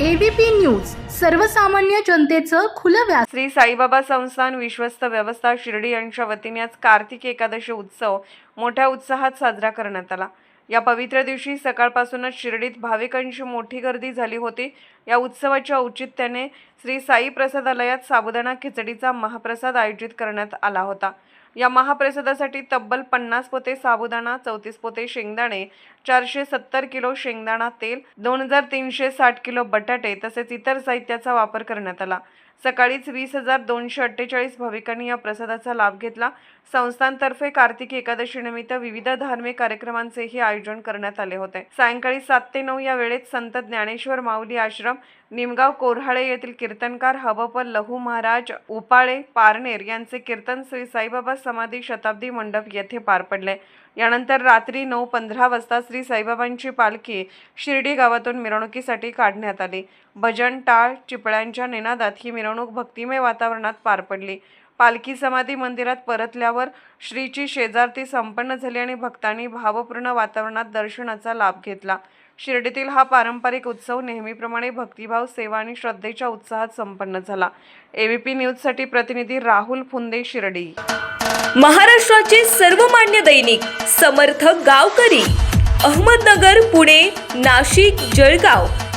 ABP news सर्वसामान्य जनतेचं खुलं व्यास श्री साईबाबा संस्थान विश्वस्त व्यवस्था शिर्डी यांच्या वतीने आज कार्तिक एकादशी उत्सव मोठ्या उत्साहात साजरा करण्यात आला. या पवित्र दिवशी सकाळपासूनच शिर्डीत भाविकांची मोठी गर्दी झाली होती. या उत्सवाच्या औचित्याने श्री साई प्रसादालयात साबुदाणा खिचडीचा महाप्रसाद आयोजित करण्यात आला होता. या महाप्रसादासाठी तब्बल पन्नास पोते साबुदाणा चौतीस पोते शेंगदाणे चारशे सत्तर किलो शेंगदाणा तेल दोन हजार तीनशे साठ किलो बटाटे तसेच इतर साहित्याचा वापर करण्यात आला. सकाळीच वीस हजार दोनशे अठ्ठेचाळीस भाविकांनी या प्रसादाचा लाभ घेतला. संस्थांतर्फे कार्तिक एकादशीनिमित्त विविध धार्मिक कार्यक्रमांचेही आयोजन करण्यात आले होते. सायंकाळी सात ते नऊ या वेळेत संत ज्ञानेश्वर माऊली आश्रम निमगाव कोरहाळे येथील कीर्तनकार हबप लहू महाराज उपाळे पारनेर यांचे कीर्तन श्री साईबाबा समाधी शताब्दी मंडप येथे पार पडले. यानंतर रात्री नऊ पंधरा वाजता श्री साईबाबांची पालखी शिर्डी गावातून मिरवणुकीसाठी काढण्यात आली. भजन टाळ चिपळ्यांच्या निनादात ही मिरवणूक भक्तिमय वातावरणात पार पडली. पालखी समाधी मंदिरात परतल्यावर श्रीची शेजारती संपन्न झाली आणि भक्तांनी भावपूर्ण वातावरणात दर्शनाचा लाभ घेतला. शिर्डीतील हा पारंपरिक उत्सव नेहमीप्रमाणे भक्तिभाव सेवा आणि श्रद्धेच्या उत्साहात संपन्न झाला. एबीपी न्यूजसाठी प्रतिनिधी राहुल फुंदे शिर्डी. महाराष्ट्राचे सर्वमान्य दैनिक समर्थ गावकरी अहमदनगर पुणे नाशिक जळगाव.